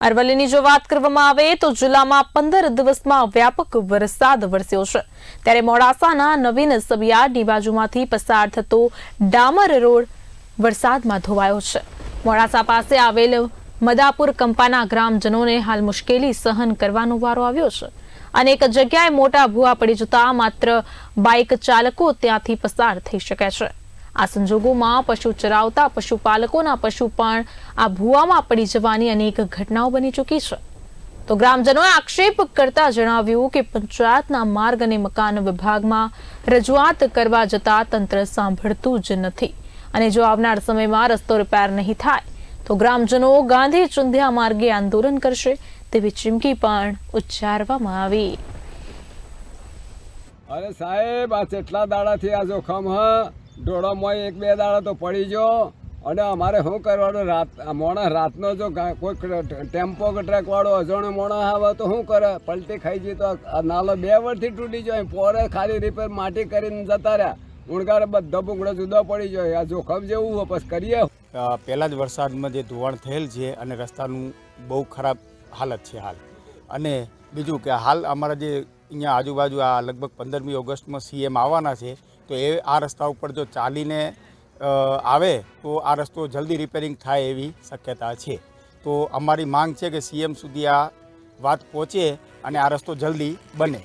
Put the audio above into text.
અરવલ્લીની જો વાત કરવામાં આવે તો જિલ્લામાં પંદર દિવસમાં વ્યાપક વરસાદ વરસ્યો છે. ત્યારે મોડાસાના નવીન સબિયાર્ડની બાજુમાંથી પસાર થતો ડામર રોડ વરસાદમાં ધોવાયો છે. મોડાસા પાસે આવેલ મદાપુર કંપાના ગ્રામજનોને હાલ મુશ્કેલી સહન કરવાનો વારો આવ્યો છે. અનેક જગ્યાએ મોટા ભૂવા પડી જતા માત્ર બાઇક ચાલકો ત્યાંથી પસાર થઈ શકે છે. આ સંજોગોમાં પશુ ચરાવતા પશુપાલકોના પશુ પણ આ ભૂવામાં પડી જવાની અનેક ઘટનાઓ બની ચૂકી છે. તો ગ્રામજનોએ આક્ષેપ કરતા જણાવ્યું કે પંચાયતના માર્ગ અને મકાન વિભાગમાં રજૂઆત કરવા જતા તંત્ર સાંભળતું જ નથી અને જો આવનાર સમયમાં રસ્તો રિપેર નહીં થાય, તો ગ્રામજનો ગાંધી ચુંધ્યા માર્ગે આંદોલન કરશે તેવી ચીમકી પણ ઉચ્ચારવામાં આવી. અરે સાહેબ, આ કેટલા દાડાથી આ જોખમ, હ? ડોળામાં એક બે દાડા તો પડી ગયો અને અમારે શું કરવાનું? રાત મોણા રાતનો જો ગા- કોઈ ટેમ્પો કે ટ્રકવાળો અજાણ્યો મોણા આવે તો શું કરે? પલટી ખાઈ જઈ તો નાલો બે વર્ષથી તૂટી જાય. પોરે ખાલી રિપેર માટી કરીને જતા રહ્યા. ઉણગારે બધા ભૂંગળો જુદો પડી જાય. આ જોખમ જેવું પછી કરીએ પહેલા જ વરસાદમાં જે ધોવાણ થયેલ છે અને રસ્તાનું બહુ ખરાબ હાલત છે હાલ. અને બીજું કે હાલ અમારા જે અહીંયા આજુબાજુ આ લગભગ પંદરમી ઓગસ્ટમાં સીએમ આવવાના છે, તો એ આ રસ્તા ઉપર જો ચાલીને આવે, તો આ રસ્તો જલ્દી રિપેરિંગ થાય એવી શક્યતા છે. તો અમારી માંગ છે કે સીએમ સુધી આ વાત પહોંચે અને આ રસ્તો જલ્દી બને.